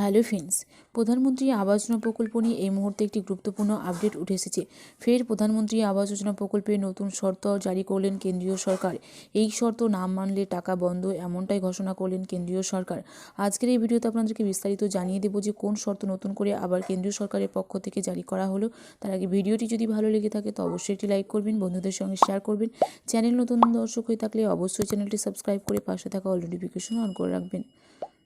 Hello friends, প্রধানমন্ত্রী আবাস যোজনা প্রকল্প নিয়ে এই মুহূর্তে একটি গুরুত্বপূর্ণ আপডেট উঠে এসেছে। ফের প্রধানমন্ত্রী আবাস যোজনা প্রকল্পে নতুন শর্ত জারি করলেন কেন্দ্রীয় সরকার। এই শর্ত না মানলে টাকা বন্ধ এমনটাই ঘোষণা করলেন কেন্দ্রীয় সরকার। আজকের এই ভিডিওতে আপনাদেরকে বিস্তারিত জানিয়ে দেবো যে কোন শর্ত নতুন করে আবার কেন্দ্রীয় সরকারের পক্ষ থেকে জারি করা হলো। তার আগে ভিডিওটি যদি ভালো লেগে থাকে তো অবশ্যই একটি লাইক করবেন, বন্ধুদের সঙ্গে শেয়ার করবেন। চ্যানেল নতুন দর্শক হয়ে থাকলে অবশ্যই চ্যানেলটি সাবস্ক্রাইব করে পাশে থাকা অল নোটিফিকেশন অন করে রাখবেন।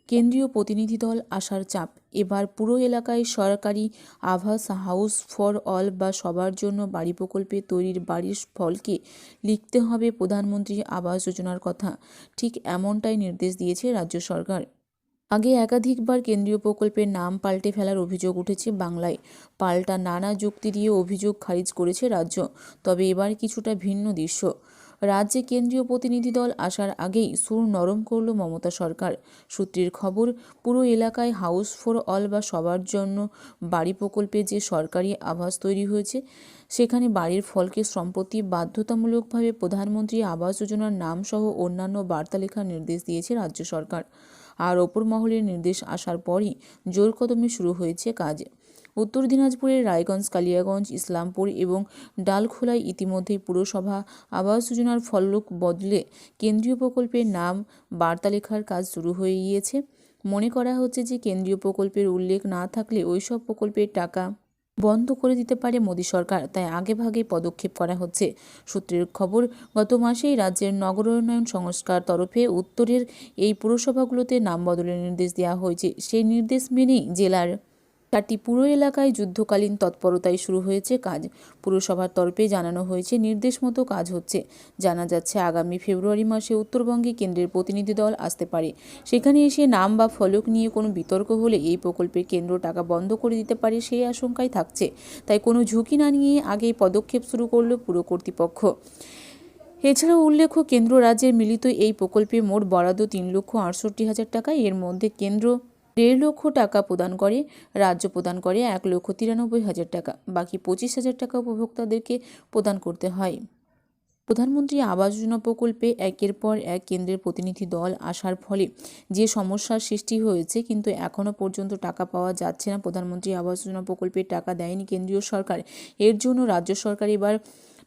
কেন্দ্রীয় প্রতিনিধি দল আসার চাপ। এবার পুরো এলাকায় সরকারি আভাস হাউস ফর অল বা সবার জন্য বাড়ি প্রকল্পে তৈরির বাড়ির ফলকে লিখতে হবে প্রধানমন্ত্রী আবাস যোজনার কথা। ঠিক এমনটাই নির্দেশ দিয়েছে রাজ্য সরকার। আগে একাধিকবার কেন্দ্রীয় প্রকল্পের নাম পাল্টে ফেলার অভিযোগ উঠেছে বাংলায়। পাল্টা নানা যুক্তি দিয়ে অভিযোগ খারিজ করেছে রাজ্য। তবে এবার কিছুটা ভিন্ন দৃশ্য। রাজ্যে কেন্দ্রীয় প্রতিনিধি দল আসার আগেই সুর নরম করল মমতা সরকার। সূত্রের খবর, পুরো এলাকায় হাউস ফর অল বা সবার জন্য বাড়ি প্রকল্পে যে সরকারি আবাস তৈরি হয়েছে, সেখানে বাড়ির ফলকে সম্পত্তি বাধ্যতামূলকভাবে প্রধানমন্ত্রী আবাস যোজনার নামসহ অন্যান্য বার্তা লেখার নির্দেশ দিয়েছে রাজ্য সরকার। আর ওপর মহলের নির্দেশ আসার পরই জোর কদমে শুরু হয়েছে কাজ। উত্তর দিনাজপুরের রায়গঞ্জ, কালিয়াগঞ্জ, ইসলামপুর এবং ডালখোলায় ইতিমধ্যেই পুরসভা আবাস যোজনার ফলক বদলে কেন্দ্রীয় প্রকল্পের নাম বার্তা লেখার কাজ শুরু হয়ে গিয়েছে। মনে করা হচ্ছে যে কেন্দ্রীয় প্রকল্পের উল্লেখ না থাকলে ওইসব প্রকল্পের টাকা বন্ধ করে দিতে পারে মোদী সরকার। তাই আগেভাগে পদক্ষেপ করা হচ্ছে। সূত্রের খবর, গত মাসেই রাজ্যের নগর উন্নয়ন সংস্কার তরফে উত্তরের এই পুরসভাগুলোতে নাম বদলের নির্দেশ দেওয়া হয়েছে। সেই নির্দেশ মেনেই জেলার চারটি পুরো এলাকায় যুদ্ধকালীন তৎপরতায় শুরু হয়েছে কাজ। পুরসভার তরফে জানানো হয়েছে, নির্দেশ মতো কাজ হচ্ছে। জানা যাচ্ছে, আগামী ফেব্রুয়ারি মাসে উত্তরবঙ্গে কেন্দ্রের প্রতিনিধি দল আসতে পারে। সেখানে এসে নাম বা ফলক নিয়ে কোনো বিতর্ক হলে এই প্রকল্পের কেন্দ্র টাকা বন্ধ করে দিতে পারে সেই আশঙ্কাই থাকছে। তাই কোনো ঝুঁকি না নিয়ে আগেই পদক্ষেপ শুরু করল পুরো কর্তৃপক্ষ। এছাড়াও উল্লেখ্য, কেন্দ্র রাজ্যের মিলিত এই প্রকল্পে মোট বরাদ্দ তিন লক্ষ আটষট্টি হাজার টাকা। এর মধ্যে কেন্দ্র দেড় লক্ষ টাকা প্রদান করে, রাজ্য প্রদান করে এক লক্ষ তিরানব্বই হাজার টাকা। বাকি পঁচিশ হাজার টাকা উপভোক্তাদেরকে প্রদান করতে হয়। প্রধানমন্ত্রী আবাস যোজনা প্রকল্পে একের পর এক কেন্দ্রের প্রতিনিধি দল আসার ফলে যে সমস্যার সৃষ্টি হয়েছে, কিন্তু এখনও পর্যন্ত টাকা পাওয়া যাচ্ছে না। প্রধানমন্ত্রী আবাস যোজনা প্রকল্পের টাকা দেয়নি কেন্দ্রীয় সরকার। এর জন্য রাজ্য সরকার এবার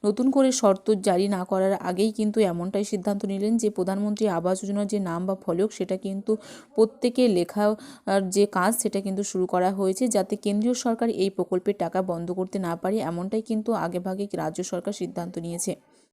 নতুন করে শর্ত জারি না করার আগেই কিন্তু এমনটাই সিদ্ধান্ত নিলেন যে প্রধানমন্ত্রী আবাস যোজনার যে নাম বা ফলক, সেটা কিন্তু প্রত্যেকে লেখার যে কাজ, সেটা কিন্তু শুরু করা হয়েছে যাতে কেন্দ্রীয় সরকার এই প্রকল্পের টাকা বন্ধ করতে না পারে, এমনটাই কিন্তু আগেভাগে রাজ্য সরকার সিদ্ধান্ত নিয়েছে।